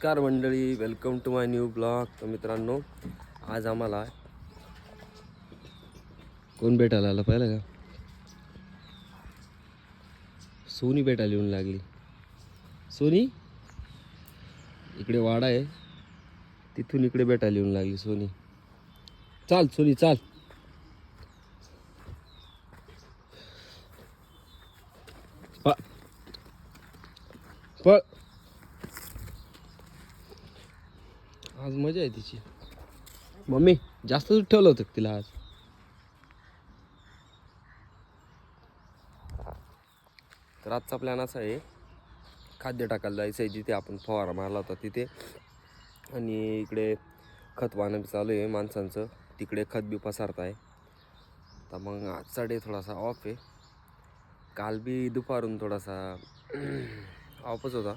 नमस्कार मंडळी welcome to my new blog तर मित्रांनो आज आम्हाला कोण भेटायला आला पाहिलं का? सोनी भेटायला येऊन लागली. सोनी? इकडे वाडा आहे. तिथून इकडे भेटायला येऊन लागली सोनी. चाल सोनी चाल. पळ पळ आज मजा आहे तिची. मम्मी जास्त दूध ठेवलं होतं तिला आज? तर आजचा प्लॅन असा आहे. खाद्य टाकायला जायचं आहे जिथे आपण फवारा मारला होता तिथे. आणि इकडे खत वाहणं चालू आहे माणसांचं. तिकडे खत बी पसारत आहे तर मग आजचा डे थोडासा ऑफ आहे. काल बी दुपारून थोडासा ऑफच होता.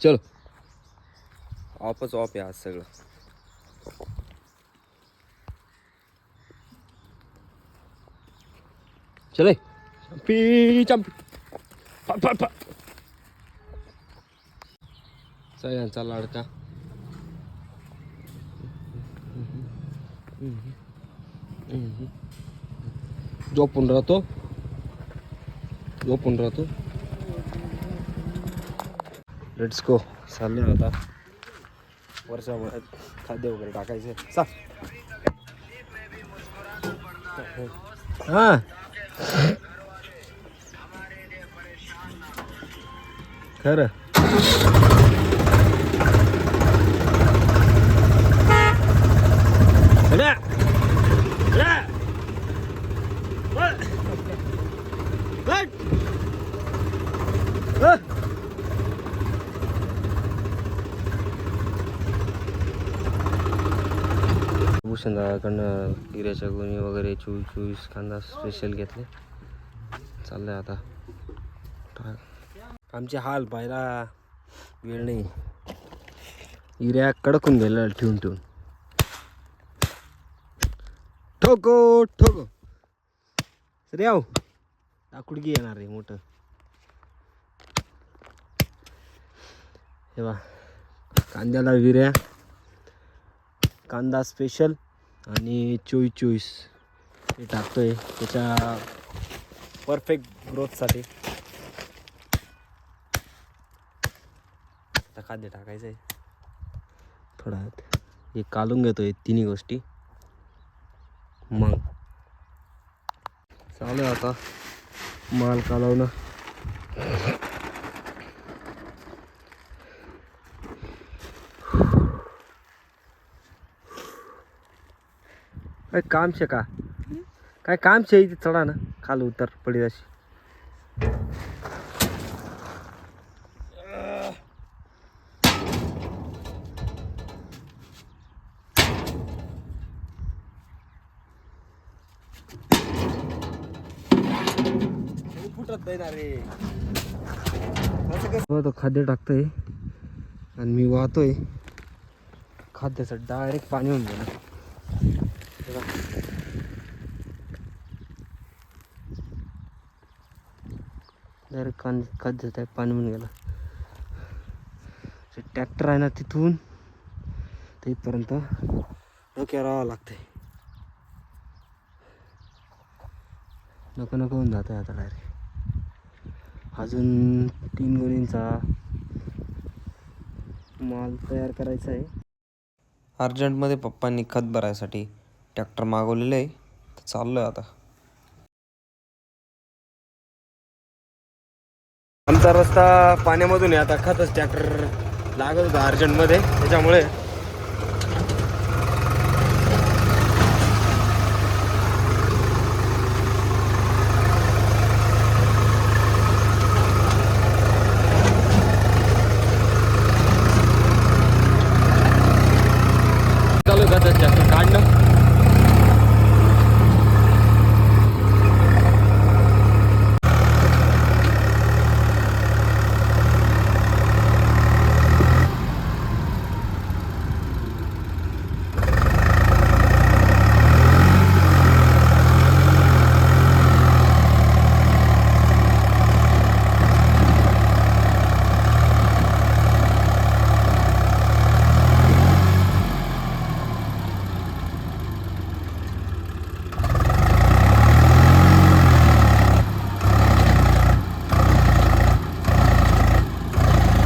चलो ऑफच ऑफ आहे आज सगळं. चले चंपी चंपी. फ- लाडका. झोपून राहतो. झोपून राहतो. लेट्स गो चालले आता. वर्षामध्ये खाद्य वगैरे टाकायचे. चा. हा. खरं. भूषण दादाकडनं हिऱ्याच्या गुणी वगैरे चोवीस चोवीस कांदा स्पेशल घेतले. चाललंय आता. आमचे हाल पाहायला वेळ नाही. हिऱ्या कडकून गेला ठेवून ठेवून. ठोको ठोको. रे आव लाकुडगी येणार रे मोठं. हे बा कांद्याला विऱ्या कांदा स्पेशल आणि चोवीस चोवीस हे टाकतो आहे त्याच्या परफेक्ट ग्रोथसाठी आता खाद्य टाकायचं आहे थोडा हे कालून घेतो आहे तिन्ही गोष्टी. मग. चालू आहे आता. माल कालवणं. काय काम शे का? काय काम शे इथे? चढा ना. खाल उतर पडी अशी फुटत नाही ना रे तो खाद्य टाकतोय. आणि मी वाहतोय. खाद्याचं डायरेक्ट पाणी होऊन गेलं. डायरेक्ट कान खाद्याचं आहे पाणी होऊन गेलं. ट्रॅक्टर आहे ना तिथून ते इथपर्यंत डोक्यावर राहावं लागतंय. नको नको होऊन जात आहे आता डायरेक्ट अजून तीन गोणींचा माल तयार करायचा आहे. अर्जंटमध्ये पप्पांनी खत भरायसाठी ट्रॅक्टर मागवलेलं आहे. तर चाललो आहे आता. आमचा रस्ता पाण्यामधून आहे. आता खतच ट्रॅक्टर लागत होता अर्जंटमध्ये. त्याच्यामुळे चालू आहे खतच ट्रॅक्टर काढणं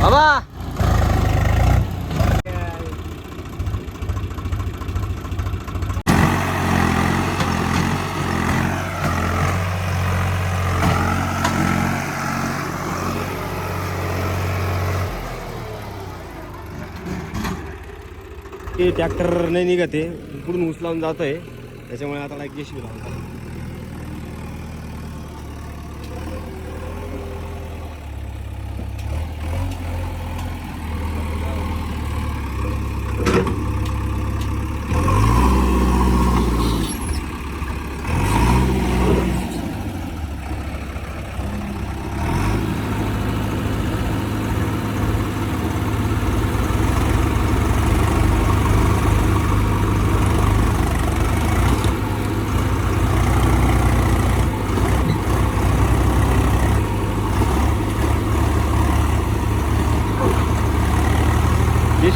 चला ते ट्रॅक्टर नाही निघत आहे. पुढून उचलावून जात आहे त्याच्यामुळे आता एक जेशी लावून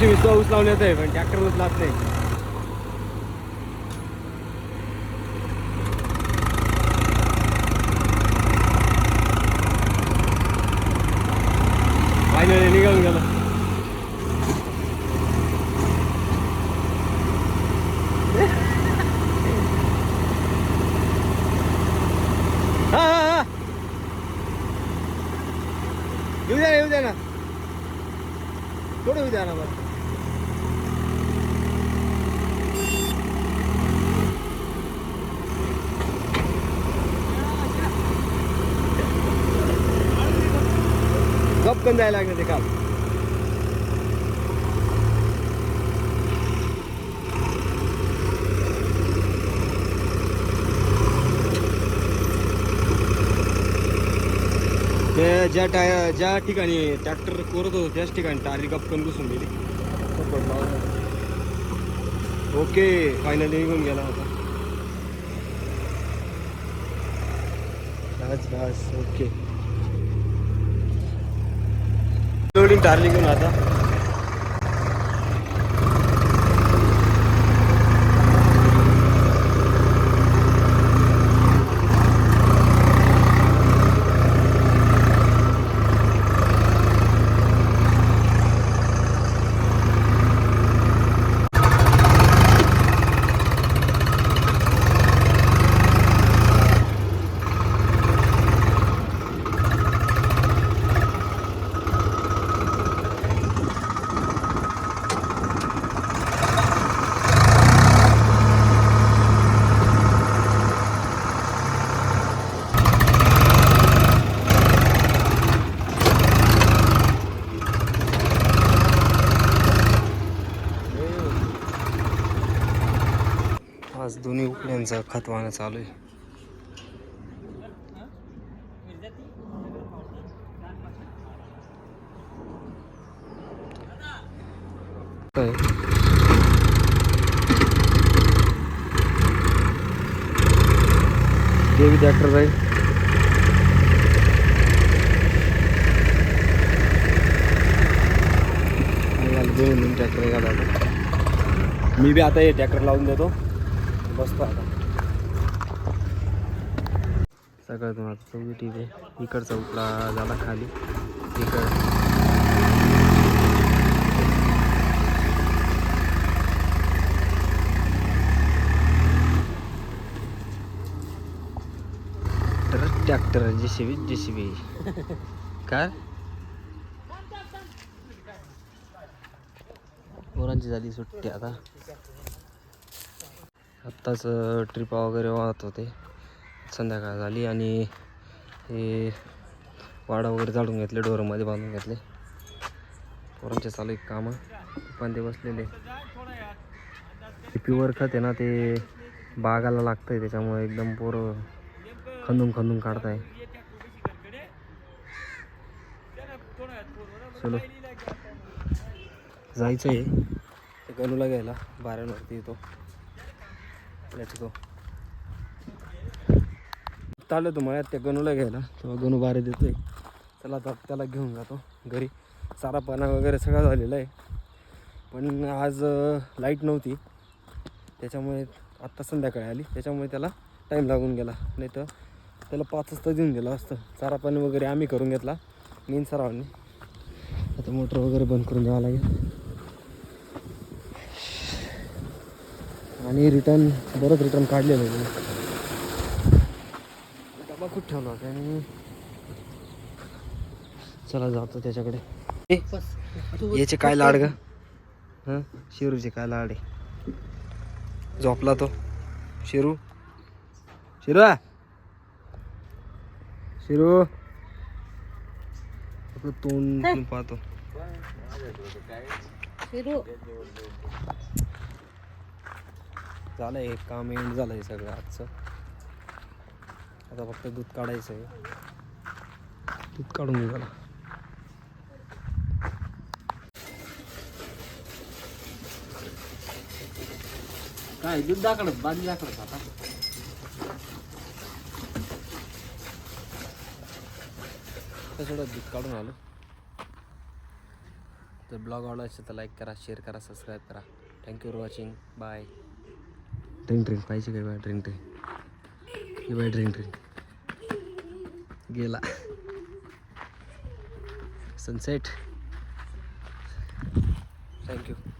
वर्षी जेशी ऊस लावण्यात आहे पण ट्रॅक्टर ऊस उचलात नाही. फायनली निघाल. गेला हा हा हा येऊ द्या ना येऊ द्या ना थोडं येऊ द्या ना बरं पण जायला लागलं ते काम. ते ज्या टाय ज्या ठिकाणी ट्रॅक्टर करत होतो त्याच ठिकाणी टारी गपकन घुसून गेली. ओके फायनली निघून गेला होता. बस बस ओके लोडिंग टारली घेऊन आता. आज दोन्ही उपल्यांचं खत वाहणं चालू आहे. देवी ट्रॅक्टर जाईल. दोन ट्रॅक्टर मी बी आता हे ट्रॅक्टर लावून देतो. बसतो आता. सगळ्यात माझा चौघी ठीक आहे. इकडचा उपला झाला खाली. इकड. Tractor JCB JCB. काय? पोरांची झाली सुट्टी आता. आत्ताच ट्रिपा वगैरे वाहत होते. संध्याकाळ झाली आणि हे वाडा वगैरे जाडून घेतले डोरमध्ये बांधून घेतले. पोरांचे चालू एक कामं. पण ते बसलेले प्युअर खत आहे ना ते बागाला लागतंय त्याच्यामुळे एकदम पोरं खंदून खंदून काढताय. चलो. जायचं आहे ते गणूला घ्यायला. बाऱ्यांवरती येतो. लेट्स गो चाललो तुम्हाला त्या गणूला घ्यायला. तेव्हा गणू बारे देतो चला आता त्याला घेऊन जातो घरी. सारा पाना वगैरे सगळा झालेला आहे. पण आज लाइट नव्हती. त्याच्यामुळे आत्ता संध्याकाळी आली. त्याच्यामुळे त्याला टाईम लागून गेला. नाही तर त्याला पाच वाजता देऊन गेला असतं. चारा पाणी वगैरे आम्ही करून घेतला. मेन सरावांनी. आता मोटर वगैरे बंद करून द्यावं लागेल. आणि रिटर्न बरंच रिटर्न काढलेलं आहे. मी. डबा खूप ठेवला होता आणि? चला जातो त्याच्याकडे. याचे काय लाड ग? हां? शिरूचे काय लाड आहे? झोपला तो. शिरू? शिरू? शिरू? आपलं तोंड पाहतो. झालं हे काम एंड झालं आहे सगळं आजचं. आता फक्त दूध काढायचं आहे दूध काढून घेऊ मला काय दूध दाखडत बाजी दाखडत आता? थोडं दूध काढून आलो. तर ब्लॉग आवडला असेल तर लाईक करा शेअर करा सबस्क्राईब करा. Thank you for watching bye drink drink पाहिजे काय बाय ड्रिंक ड्रिंक हे बाय ड्रिंक ड्रिंक गेला सनसेट थँक्यू